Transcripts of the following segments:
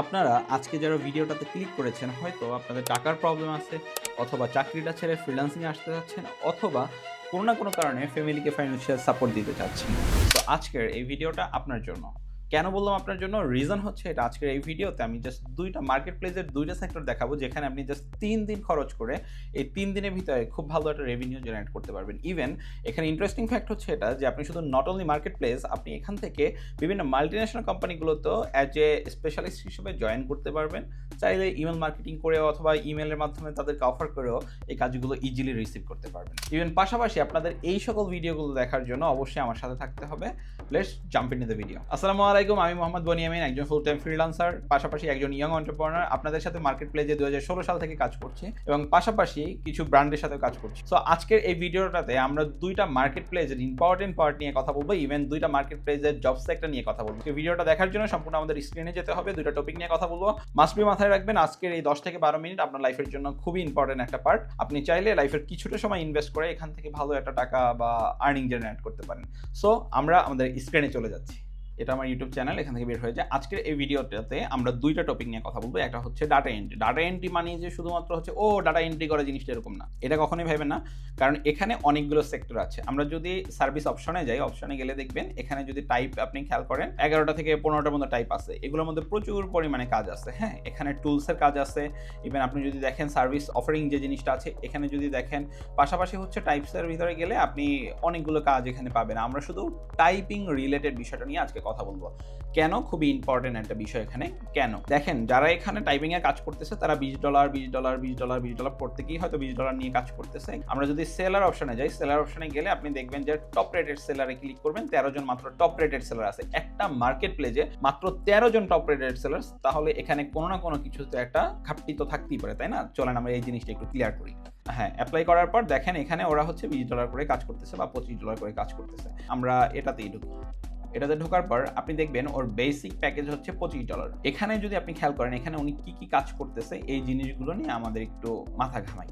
আপনারা আজকে যারা ভিডিওটাতে ক্লিক করেছেন, হয়তো আপনাদের টাকার প্রবলেম আছে, অথবা চাকরিটা ছেড়ে ফ্রিল্যান্সিং আসতে চাচ্ছেন, অথবা কোনো না কোনো কারণে ফ্যামিলিকে ফাইন্যান্সিয়াল সাপোর্ট দিতে চাচ্ছেন। তো আজকের এই ভিডিওটা আপনার জন্য। কেন বললাম আপনার জন্য? রিজন হচ্ছে এটা। আজকের এই ভিডিওতে আমি জাস্ট দুইটা মার্কেট প্লেসের দুইটা সেক্টর দেখাবো, যেখানে আপনি জাস্ট তিন দিন খরচ করে এই তিন দিনের ভিতরে খুব ভালো একটা রেভিনিউ জেনারেট করতে পারবেন। ইভেন এখানে ইন্টারেস্টিং ফ্যাক্ট হচ্ছে এটা, যে আপনি শুধু নট অনলি মার্কেট প্লেস আপনি এখান থেকে বিভিন্ন মাল্টিনেশনাল কোম্পানিগুলোতেও অ্যাজ এ স্পেশালিস্ট হিসেবে জয়েন করতে পারবেন। চাইলে ইমেল মার্কেটিং করেও অথবা ইমেলের মাধ্যমে তাদেরকে অফার করেও এই কাজগুলো ইজিলি রিসিভ করতে পারবেন। ইভেন পাশাপাশি আপনাদের এই সকল ভিডিওগুলো দেখার জন্য অবশ্যই আমার সাথে থাকতে হবে। Let's jump in the video আসসালামু আমি মোহাম্মদ বনিয়ামিন, একজন ফুল টাইম ফ্রিলান্সার পাশাপাশি একজন ইয়ং অন্টারপ্রনার আপনাদের সাথে মার্কেট প্লেজে দু সাল থেকে কাজ করছি এবং পাশাপাশি কিছু ব্র্যান্ডের সাথে কাজ করছি। সো আজকের এই ভিডিওটাতে আমরা দুইটা মার্কেট প্লেজের ইম্পর্টেন্ট পার্ট নিয়ে কথা বলব ইভেন দুইটা মার্কেট প্লেজের জব সেক্টর নিয়ে কথা বলব। ভিডিওটা দেখার জন্য সম্পূর্ণ আমাদের স্ক্রিনে যেতে হবে, দুইটা টপিক নিয়ে কথা বলব। মাস্ট বি মাথায় রাখবেন, আজকের এই দশ থেকে বারো মিনিট আপনার লাইফের জন্য খুবই ইম্পর্টেন্ট একটা পার্ট আপনি চাইলে লাইফের কিছুটা সময় ইনভেস্ট করে এখান থেকে ভালো একটা টাকা বা আর্নিং জেনারেট করতে পারেন। সো আমরা আমাদের স্ক্রিনে চলে যাচ্ছি। এটা আমার ইউটিউব চ্যানেল এখান থেকে বের হয়ে যায় আজকের এই ভিডিওটাতে আমরা দুইটা টপিক নিয়ে কথা বলব। একটা হচ্ছে ডাটা এন্ট্রি ডাটা এন্ট্রি মানে যে শুধুমাত্র হচ্ছে, ও ডাটা এন্ট্রি করা জিনিসটা এরকম না। এটা কখনোই ভাবেন না। কারণ এখানে অনেকগুলো সেক্টর আছে। আমরা যদি সার্ভিস অপশনে যাই অপশনে গেলে দেখবেন, এখানে যদি টাইপ আপনি খেয়াল করেন, এগারোটা থেকে পনেরোটার মতো টাইপ আছে। এগুলোর মধ্যে প্রচুর পরিমাণে কাজ আছে। হ্যাঁ এখানে টুলসের কাজ আছে। ইভেন আপনি যদি দেখেন সার্ভিস অফারিং যে জিনিসটা আছে, এখানে যদি দেখেন, পাশাপাশি হচ্ছে টাইপসের ভিতরে গেলে আপনি অনেকগুলো কাজ এখানে পাবেন। আমরা শুধু টাইপিং রিলেটেড বিষয়টা নিয়ে আজকে কথা বলব। কেন খুবই ইম্পর্টেন্ট একটা বিষয় এখানে? কেন? দেখেন, যারা এখানে টাইপিং এ কাজ করতেছে, তারা বিশ ডলার বিশ ডলার বিশ ডলার বিশ ডলার প্রত্যেকেই হয়তো বিশ ডলার নিয়ে কাজ করতেছে। আমরা যদি সেলার অপশনে যাই সেলার অপশনে গেলে আপনি দেখবেন যে টপ রেটেড সেলারে ক্লিক করবেন, তেরো জন মাত্র টপ রেটেড সেলার আছে। একটা মার্কেট প্লেজে মাত্র তেরো জন টপ রেটেড সেলার তাহলে এখানে কোনো না কোনো কিছুতে একটা ঘাটতি তো থাকতেই পারে, তাই না? চলেন আমরা এই জিনিসটা একটু ক্লিয়ার করি। হ্যাঁ অ্যাপ্লাই করার পর দেখেন, এখানে ওরা হচ্ছে বিশ ডলার করে কাজ করতেছে বা পঁচিশ ডলার করে কাজ করতেছে। আমরা এটাতেই ঢুকি। এটাতে ঢোকার পর আপনি দেখবেন ওর বেসিক প্যাকেজ হচ্ছে পঁচিশ ডলার এখানে যদি আপনি খেয়াল করেন, এখানে উনি কি কি কাজ করতেছে, এই জিনিসগুলো নিয়ে আমাদের একটু মাথা ঘামাই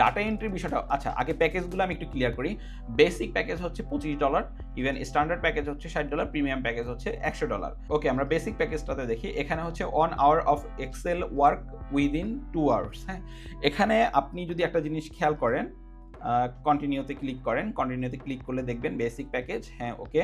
ডাটা এন্ট্রি বিষয়টা আচ্ছা আগে প্যাকেজগুলো আমি একটু ক্লিয়ার করি। বেসিক প্যাকেজ হচ্ছে পঁচিশ ডলার ইভেন স্ট্যান্ডার্ড প্যাকেজ হচ্ছে ষাট ডলার প্রিমিয়াম প্যাকেজ হচ্ছে একশো ডলার ওকে আমরা বেসিক প্যাকেজটাতে দেখি, এখানে হচ্ছে one hour of excel work within two hours হ্যাঁ? এখানে আপনি যদি একটা জিনিস খেয়াল করেন কন্টিনিউতে ক্লিক করেন কন্টিনিউতে ক্লিক করলে দেখবেন বেসিক প্যাকেজ হ্যাঁ ওকে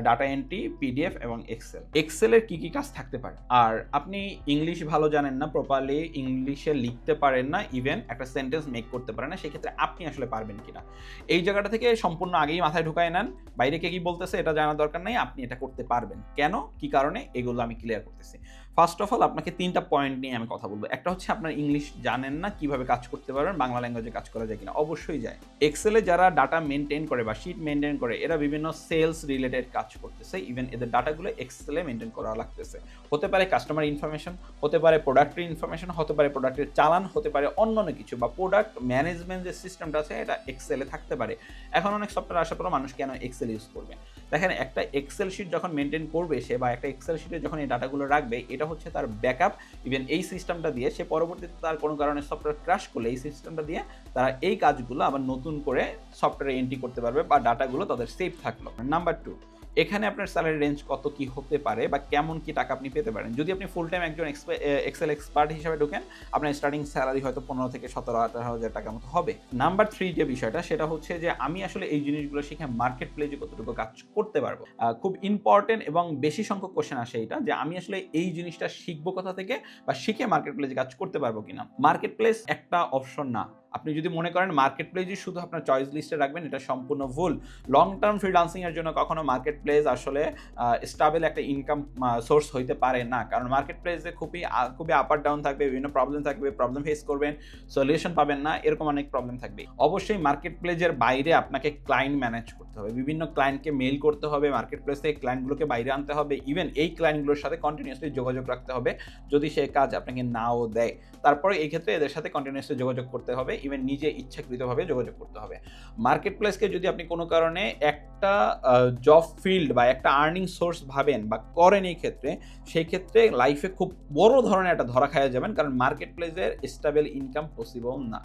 ডাটা এন্ট্রি পিডিএফ এবং এক্সেল এক্সেলের কি কি কাজ থাকতে পারে? আর আপনি ইংলিশ ভালো জানেন না প্রপারলি ইংলিশে লিখতে পারেন না ইভেন একটা সেন্টেন্স মেক করতে পারেন না, সেক্ষেত্রে আপনি আসলে পারবেন কিনা। এই জায়গাটা থেকে সম্পূর্ণ আগেই মাথায় ঢুকায় নেন। বাইরে কে কি বলতেছে, এটা জানার দরকার নাই, আপনি এটা করতে পারবেন। কেন? কি কারণে? এগুলো আমি ক্লিয়ার করতেছি। ফার্স্ট অফ অল আপনাকে তিনটা পয়েন্ট নিয়ে আমি কথা বলব। একটা হচ্ছে আপনার ইংলিশ জানেন না, কীভাবে কাজ করতে পারবেন, বাংলা ল্যাঙ্গুয়েজে কাজ করা যায় কিনা? অবশ্যই যায়। এক্সেলে যারা ডাটা মেনটেন করে বা শিট মেনটেন করে, এরা বিভিন্ন সেলস রিলেটেড কাজ করতেছে। ইভেন এদের ডাটাগুলো এক্সেলে মেনটেন করা লাগতেছে। হতে পারে কাস্টমার ইনফরমেশন হতে পারে প্রোডাক্টের ইনফরমেশন হতে পারে প্রোডাক্টের চালান, হতে পারে অন্য অন্য কিছু বা প্রোডাক্ট ম্যানেজমেন্ট যে সিস্টেমটা আছে, এটা এক্সেলে থাকতে পারে। এখন অনেক সফটওয়্যার আসার পর মানুষ কেন এক্সেল ইউজ করবে? দেখেন, একটা এক্সেল শিট যখন মেনটেন করবে সে বা একটা এক্সেল শিটে যখন এই ডাটাগুলো রাখবে, এটা হচ্ছে তার ব্যাকআপ ইভেন এই সিস্টেমটা দিয়ে সে পরবর্তীতে তার কোনো কারণে সফটওয়্যার ক্রাশ করলে এই সিস্টেমটা দিয়ে তারা এই কাজগুলো আবার নতুন করে সফটওয়্যারে এন্ট্রি করতে পারবে বা ডাটাগুলো তাদের সেফ থাকল। নাম্বার টু এখানে আপনার স্যালারি রেঞ্জ কত কি হতে পারে বা কেমন কি টাকা আপনি পেতে পারেন? যদি আপনি ফুল টাইম একজন এক্সেল এক্সপার্ট হিসেবে ঢোকেন, আপনার স্টার্টিং স্যালারি হয়তো পনেরো থেকে সতেরো আঠারো হাজার টাকার মতো হবে। নাম্বার থ্রি যে বিষয়টা, সেটা হচ্ছে যে আমি আসলে এই জিনিসগুলো শিখে মার্কেট প্লেজে কতটুকু কাজ করতে পারব। খুব ইম্পর্টেন্ট এবং বেশি সংখ্যক কোশ্চেন আসে এটা যে আমি আসলে এই জিনিসটা শিখব কোথা থেকে বা শিখে মার্কেট প্লেসে কাজ করতে পারব কিনা। মার্কেট প্লেস একটা অপশন না। আপনি যদি মনে করেন মার্কেট প্লেসই শুধু আপনার চয়েস লিস্টে রাখবেন, এটা সম্পূর্ণ ভুল। লং টার্ম ফ্রিলান্সিং এর জন্য কখনো মার্কেট প্লেস আসলে স্টাবেল একটা ইনকাম সোর্স হইতে পারে না। কারণ মার্কেট প্লেসে খুবই খুবই আপ ডাউন থাকবে, বিভিন্ন প্রবলেম থাকবে প্রবলেম ফেস করবেন সলিউশন পাবেন না, এরকম অনেক প্রবলেম থাকবে। অবশ্যই মার্কেট প্লেসের বাইরে আপনাকে ক্লায়েন্ট ম্যানেজ করতে হবে। বিভিন্ন ক্লায়েন্টকে মেল করতে হবে মার্কেট প্লেস থেকে ক্লায়েন্টগুলোকে বাইরে আনতে হবে ইভেন এই ক্লায়েন্টগুলোর সাথে কন্টিনিউসলি যোগাযোগ রাখতে হবে। যদি সে কাজ আপনাকে নাও দেয়, তারপরে এই ক্ষেত্রে এদের সাথে কন্টিনিউসলি যোগাযোগ করতে হবে। ইভেন নিজে ইচ্ছাকৃতভাবে যোগাযোগ করতে হবে। মার্কেট প্লেসকে যদি আপনি কোনো কারণে একটা জব ফিল্ড বা একটা আর্নিং সোর্স ভাবেন বা করেন এই ক্ষেত্রে, সেই ক্ষেত্রে লাইফে খুব বড় ধরনের একটা ধরা খাওয়া যাবেন, কারণ মার্কেট প্লেসের স্টেবল ইনকাম পসিবল না।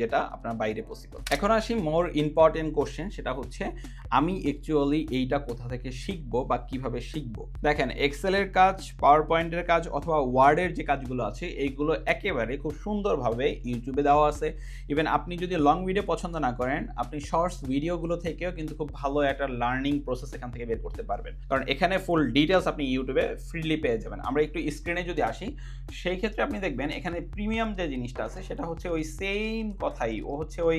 যেটা আপনার বাইরে পসিবল এখন আসি মোর ইম্পর্টেন্ট কোশ্চেন সেটা হচ্ছে আমি অ্যাকচুয়ালি এইটা কোথা থেকে শিখব বা কীভাবে শিখব? দেখেন এক্সেলের কাজ পাওয়ার পয়েন্টের কাজ অথবা ওয়ার্ডের যে কাজগুলো আছে, এইগুলো একেবারে খুব সুন্দরভাবে ইউটিউবে দেওয়া আছে। ইভেন আপনি যদি লং ভিডিও পছন্দ না করেন, আপনি শর্টস ভিডিওগুলো থেকেও কিন্তু খুব ভালো একটা লার্নিং প্রসেস এখান থেকে বের করতে পারবেন। কারণ এখানে ফুল ডিটেলস আপনি ইউটিউবে ফ্রিলি পেয়ে যাবেন। আমরা একটু স্ক্রিনে যদি আসি, সেই ক্ষেত্রে আপনি দেখবেন এখানে প্রিমিয়াম যে জিনিসটা আছে, সেটা হচ্ছে ওই সেম কথাই। ও হচ্ছে ওই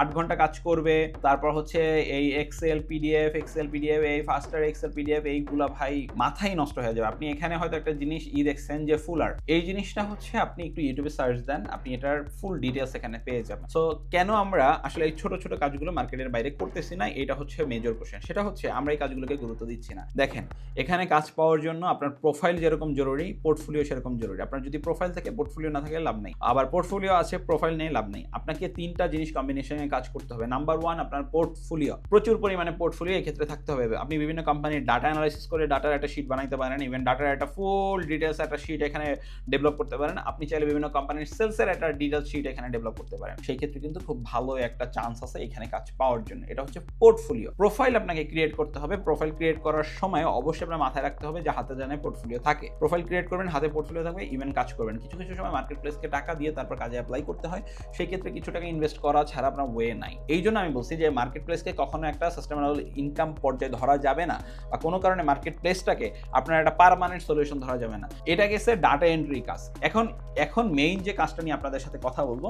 আট ঘণ্টা কাজ করবে, তারপর হচ্ছে এই এক্সেল পিডিএফ এক্সেল পিডিএফ এই ফাস্টার এক্সেল পিডিএফ এইগুলা ভাই মাথাই নষ্ট হয়ে যাবে। আপনি এখানে হয়তো একটা জিনিস ই দেখছেন যে ফুলার এই জিনিসটা হচ্ছে আপনি একটু ইউটিউবে সার্চ দেন, আপনি এটার ফুল ডিটেলস এখানে পেয়ে যাবেন। সো কেন আমরা আসলে এই ছোট ছোট কাজগুলো মার্কেটের বাইরে করতেছি না? এটা হচ্ছে মেজর কোশ্চেন সেটা হচ্ছে আমরা এই কাজগুলোকে গুরুত্ব দিচ্ছি না। দেখেন, এখানে কাজ পাওয়ার জন্য আপনার প্রোফাইল যেরকম জরুরি পোর্টফোলিও সেরকম জরুরি। আপনার যদি প্রোফাইল থাকে পোর্টফোলিও না থাকে, লাভ নেই। আবার পোর্টফোলিও আছে প্রোফাইল নেই, লাভ নেই। আপনাকে তিনটা জিনিস কম্বিনেশনে কাজ করতে হবে। নাম্বার ওয়ান আপনার পোর্টফোলিও প্রচুর পরিমাণে পোর্টফোলিও এই ক্ষেত্রে থাকতে হবে। আপনি বিভিন্ন কোম্পানির ডাটা অ্যানালাইসিস করে ডাটার একটা শিট বানাইতে পারেন। ইভেন ডাটার একটা ফুল ডিটেলস একটা শিট এখানে ডেভেলপ করতে পারেন। আপনি চাইলে বিভিন্ন কোম্পানির সেলসের একটা ডিটেলস শিট এখানে ডেভেলপ করতে পারেন। সেই ক্ষেত্রে কিন্তু খুব ভালো একটা চান্স আছে এখানে কাজ পাওয়ার জন্য। এটা হচ্ছে পোর্টফোলিও প্রোফাইল আপনাকে ক্রিয়েট করতে হবে। প্রোফাইল ক্রিয়েট করার সময় অবশ্যই আপনার মাথায় রাখতে হবে যে হাতে জানে পোর্টফোলিও থাকে। প্রোফাইল ক্রিয়েট করবেন, হাতে পোর্টফোলিও থাকবে ইভেন কাজ করবেন। কিছু কিছু সময় মার্কেট প্লেসকে টাকা দিয়ে তারপর কাজে অ্যাপ্লাই করতে হয়। সেই ক্ষেত্রে কিছু টাকা ইনভেস্ট করা ছাড়া আপনার ওয়ে নাই। এই জন্য আমি বলছি যে মার্কেট প্লেসকে কখনো একটা সাস্টেনেবল ইনকাম পর্যায়ে ধরা যাবে না বা কোনো কারণে মার্কেট প্লেসটাকে আপনার একটা পারমানেন্ট সলিউশন ধরা যাবে না। এটা গেছে ডাটা এন্ট্রি কাজ। এখন এখন মেইন যে কাজটা নিয়ে আপনাদের সাথে কথা বলব,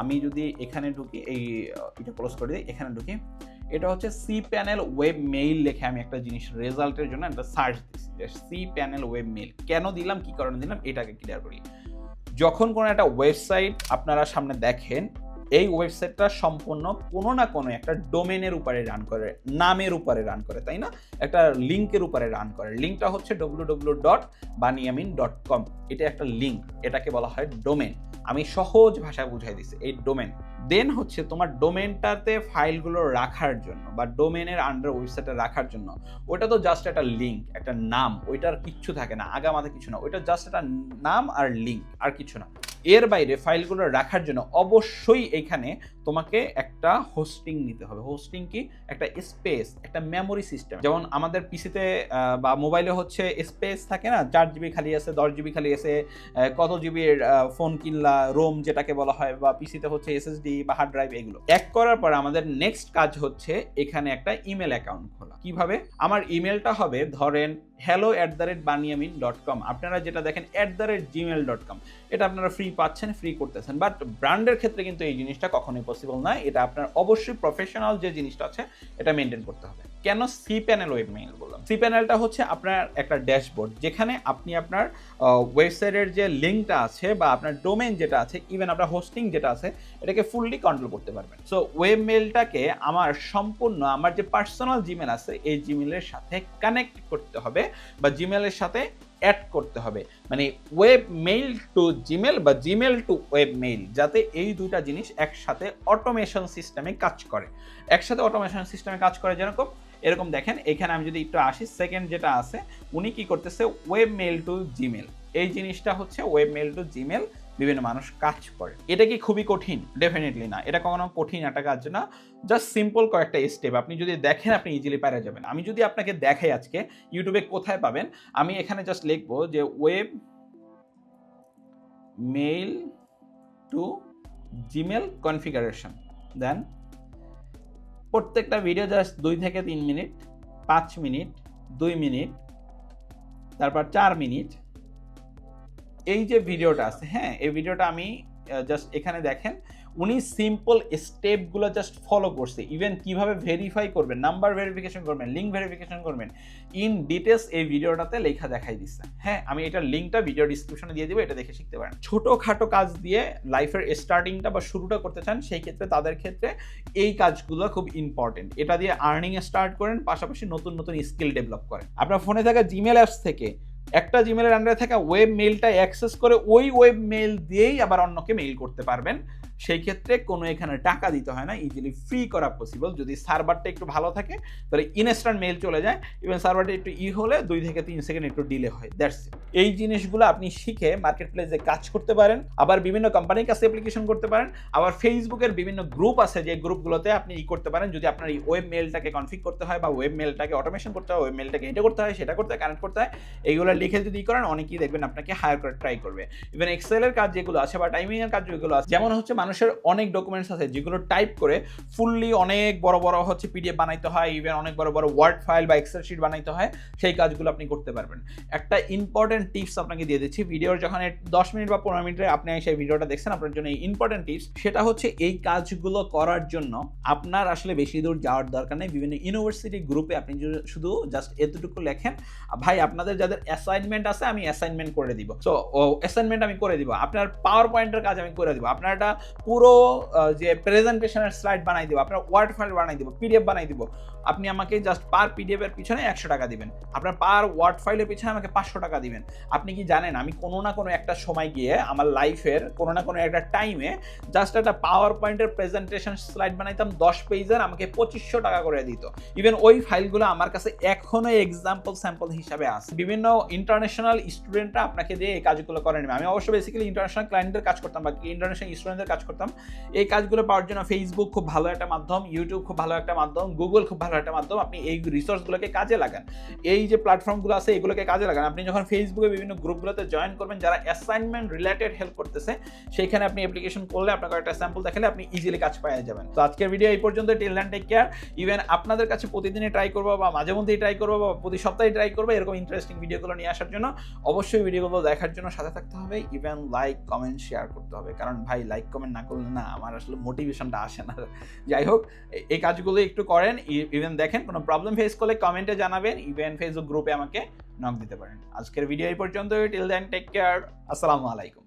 আমি যদি এখানে ঢুকি, এই এটা ক্লোজ করে দিই, এখানে ঢুকি, এটা হচ্ছে সি প্যানেল ওয়েব মেইল লেখে আমি একটা জিনিস রেজাল্টের জন্য একটা সার্চ দিচ্ছি সি প্যানেল ওয়েব মেইল কেন দিলাম, কি কারণে দিলাম, এটাকে ক্লিয়ার করি। যখন কোনো একটা ওয়েবসাইট আপনারা সামনে দেখেন, এই ওয়েবসাইটটা সম্পূর্ণ কোনো না কোনো একটা ডোমেনের উপরে রান করে, নামের উপরে রান করে, তাই না? একটা লিঙ্কের উপরে রান করে। লিঙ্কটা হচ্ছে W W dot Baniamin dot com এটা একটা লিঙ্ক এটাকে বলা হয় ডোমেন আমি সহজ ভাষায় বুঝাই দিচ্ছি এই ডোমেন দেন হচ্ছে তোমার ডোমেনটাতে ফাইলগুলো রাখার জন্য বা ডোমেনের আন্ডার ওয়েবসাইটে রাখার জন্য ওটা তো জাস্ট একটা লিঙ্ক একটা নাম, ওইটার কিচ্ছু থাকে না, আগা আমাদের কিছু না, ওইটা জাস্ট একটা নাম আর লিঙ্ক আর কিছু না। এর বাইরে ফাইলগুলো রাখার জন্য অবশ্যই এখানে তোমাকে একটা হোস্টিং নিতে হবে। হোস্টিং কি? একটা স্পেস একটা মেমোরি সিস্টেম যেমন আমাদের পিসিতে বা মোবাইলে হচ্ছে স্পেস থাকে না? চার জিবি খালি আছে, দশ জিবি খালি আছে কত জিবির ফোন কিনলা রোম যেটাকে বলা হয়, বা পিসিতে হচ্ছে এসএসডি বা হার্ড ড্রাইভ এগুলো। এক করার পর আমাদের নেক্সট কাজ হচ্ছে এখানে একটা ইমেল অ্যাকাউন্ট খোলা। কীভাবে? আমার ইমেলটা হবে ধরেন hello at the rate Baniamin dot com আপনারা যেটা দেখেন at the rate gmail dot com এটা আপনারা ফ্রি পাচ্ছেন ফ্রি করতেছেন। বাট ব্র্যান্ডের ক্ষেত্রে কিন্তু এই জিনিসটা কখনোই পসিবল নয়। এটা আপনার অবশ্যই প্রফেশনাল যে জিনিসটা আছে, এটা মেনটেন করতে হবে। কেন সি প্যানেল ওয়েব মেইল বললাম? সি প্যানেলটা হচ্ছে আপনার একটা ড্যাশবোর্ড, যেখানে আপনি আপনার ওয়েবসাইটের যে লিঙ্কটা আছে বা আপনার ডোমেন যেটা আছে ইভেন আপনার হোস্টিং যেটা আছে, এটাকে ফুললি কন্ট্রোল করতে পারবেন। সো ওয়েব মেলটাকে আমার সম্পূর্ণ, আমার যে পার্সোনাল জিমেল আছে, এই জিমেলের সাথে কানেক্ট করতে হবে বা জিমেলের সাথে অ্যাড করতে হবে। মানে ওয়েব মেইল টু জিমেল বা জিমেল টু ওয়েব মেইল যাতে এই দুইটা জিনিস একসাথে অটোমেশন সিস্টেমে কাজ করে। একসাথে অটোমেশন সিস্টেমে কাজ করে যেরকম, এরকম দেখেন, এখানে আমি যদি একটু আসি সেকেন্ড যেটা আছে, উনি কি করতেছে ওয়েব মেইল টু জিমেল এই জিনিসটা হচ্ছে ওয়েব মেইল টু জিমেল বিভিন্ন মানুষ কাজ করে। এটা কি খুবই কঠিন? ডেফিনেটলি না। এটা কখনো কঠিন একটা কাজ না। জাস্ট সিম্পল কয়েকটা স্টেপ আপনি যদি দেখেন, আপনি ইজিলি পারা যাবেন। আমি যদি আপনাকে দেখাই আজকে ইউটিউবে কোথায় পাবেন, আমি এখানে জাস্ট লিখব যে web mail to gmail configuration then প্রত্যেকটা ভিডিও জাস্ট দুই থেকে তিন মিনিট পাঁচ মিনিট দুই মিনিট তারপর চার মিনিট এই যে ভিডিওটা আছে হ্যাঁ এই ভিডিওটা আমি জাস্ট এখানে দেখেন, উনি সিম্পল স্টেপগুলো জাস্ট ফলো করছে। ইভেন কীভাবে ভেরিফাই করবেন নাম্বার ভেরিফিকেশন করবেন লিঙ্ক ভেরিফিকেশন করবেন ইন ডিটেলস এই ভিডিওটাতে লেখা দেখাই দিচ্ছে হ্যাঁ আমি এটার লিঙ্কটা ভিডিও ডিসক্রিপশনে দিয়ে দেবো, এটা দেখে শিখতে পারেন। ছোটোখাটো কাজ দিয়ে লাইফের স্টার্টিংটা বা শুরুটা করতে চান, সেই ক্ষেত্রে তাদের ক্ষেত্রে এই কাজগুলো খুব ইম্পর্টেন্ট এটা দিয়ে আর্নিং স্টার্ট করেন, পাশাপাশি নতুন নতুন স্কিল ডেভেলপ করেন। আপনার ফোনে থাকা জিমেল অ্যাপস থেকে একটা জিমেলের আন্ডারে থাকা ওয়েব মেইলটা অ্যাক্সেস করে ওই ওয়েব মেইল দিয়েই আবার অন্যকে মেইল করতে পারবেন। সেই ক্ষেত্রে কোনো এখানে টাকা দিতে হয় না ইজিলি ফ্রি করা পসিবল যদি সার্ভারটা একটু ভালো থাকে, তাহলে ইনস্ট্যান্ট মেল চলে যায় ইভেন সার্ভারটা একটু ই হলে দুই থেকে তিন সেকেন্ড একটু ডিলে হয় দ্যাটস এই জিনিসগুলো আপনি শিখে মার্কেট প্লেসে কাজ করতে পারেন, আবার বিভিন্ন কোম্পানির কাছে অ্যাপ্লিকেশন করতে পারেন, আবার ফেসবুকের বিভিন্ন গ্রুপ আছে, যে গ্রুপগুলোতে আপনি ই করতে পারেন, যদি আপনার এই ওয়েব মেলটাকে কনফিগ করতে হয় বা ওয়েব মেলটাকে অটোমেশন করতে হয় ওয়েব মেলটাকে এটা করতে হয়, সেটা করতে হয় কানেক্ট করতে হয়, এইগুলো লিখে যদি ই করেন, অনেকেই দেখবেন আপনাকে হায়ার করে ট্রাই করবে। ইভেন এক্সেলের কাজ যেগুলো আছে বা টাইমিং এর কাজ যেগুলো আছে, যেমন হচ্ছে মানুষের অনেক ডকুমেন্টস আছে যেগুলো টাইপ করে ফুললি অনেক বড় বড় হচ্ছে পিডিএফ বানাইতে হয় ইভেন অনেক বড় বড় ওয়ার্ড ফাইল বা এক্সেল শিট বানাইতে হয়, সেই কাজগুলো আপনি করতে পারবেন। একটা ইম্পর্টেন্ট টিপস আপনাকে দিয়ে দিচ্ছি ভিডিওর যখন দশ মিনিট বা পনেরো মিনিটে আপনি সেই ভিডিওটা দেখছেন, আপনার জন্য এই ইম্পর্টেন্ট টিপস সেটা হচ্ছে এই কাজগুলো করার জন্য আপনার আসলে বেশি দূর যাওয়ার দরকার নেই। বিভিন্ন ইউনিভার্সিটি গ্রুপে আপনি শুধু জাস্ট এতটুকু লেখেন। ভাই, আপনাদের যাদের অ্যাসাইনমেন্ট আছে, আমি অ্যাসাইনমেন্ট করে দিব। সো অ্যাসাইনমেন্ট আমি করে দিব। আপনার পাওয়ার পয়েন্টের কাজ আমি করে দিব। আপনার একটা পুরো যে প্রেজেন্টেশনের স্লাইড বানাই দিব, আপনার ওয়ার্ড ফাইল বানাই দিব পিডিএফ বানাই দিব, আপনি আমাকে জাস্ট পার পিডিএফ এর পিছনে একশো টাকা দিবেন। আপনার পার ওয়ার্ড ফাইলের পিছনে আমাকে পাঁচশো টাকা দিবেন। আপনি কি জানেন, আমি কোনো না কোনো একটা সময় গিয়ে আমার লাইফের কোনো না কোনো একটা টাইমে জাস্ট একটা পাওয়ার পয়েন্টের প্রেজেন্টেশন স্লাইড বানাইতাম, দশ পেজের আমাকে পঁচিশশো টাকা করে দিত। ইভেন ওই ফাইলগুলো আমার কাছে এখনও এক্সাম্পল স্যাম্পল হিসাবে আছে। বিভিন্ন ইন্টারন্যাশনাল স্টুডেন্টরা আপনাকে দিয়ে এই কাজগুলো করে নেবে। আমি অবশ্য বেসিক্যালি ইন্টারন্যাশনাল ক্লায়েন্টদের কাজ করতাম বা ইন্টারন্যাশনাল স্টুডেন্টদের কাজ করতাম। এই কাজগুলো পাওয়ার জন্য ফেসবুক খুব ভালো একটা মাধ্যম ইউটিউব খুব ভালো একটা মাধ্যম গুগল খুব ভালো একটা মাধ্যম, আপনি এই রিসোর্সগুলোকে কাজে লাগান। এই যে প্ল্যাটফর্মগুলো আছে, এগুলোকে কাজে লাগান। আপনি যখন ফেসবুকে বিভিন্ন গ্রুপগুলোতে জয়েন করবেন, যারা অ্যাসাইনমেন্ট রিলেটেড হেল্প করতেছে, সেইখানে আপনি অ্যাপ্লিকেশন করলে আপনাকে একটা স্যাম্পল দেখালে আপনি ইজিলি কাজ পাওয়া যাবেন। তো আজকের ভিডিও এই পর্যন্ত till then take care even আপনাদের কাছে প্রতিদিনই ট্রাই করব বা মাঝে মধ্যেই ট্রাই করব বা প্রতি সপ্তাহে ট্রাই করব, এরকম ইন্টারেস্টিং ভিডিওগুলো নিয়ে আসার জন্য অবশ্যই ভিডিওগুলো দেখার জন্য সাথে থাকতে হবে। ইভেন লাইক কমেন্ট শেয়ার করতে হবে। কারণ ভাই লাইক কমেন্ট না করলে না আমার আসলে মোটিভেশনটা আসে না। যাই হোক এই কাজগুলো একটু করেন ইভেন দেখেন, কোনো প্রবলেম ফেস করলে কমেন্টে জানাবেন ইভেন ফেসবুক গ্রুপে আমাকে নক দিতে পারেন। আজকের ভিডিও এই পর্যন্ত টিল দেন টেক কেয়ার আসসালামু আলাইকুম।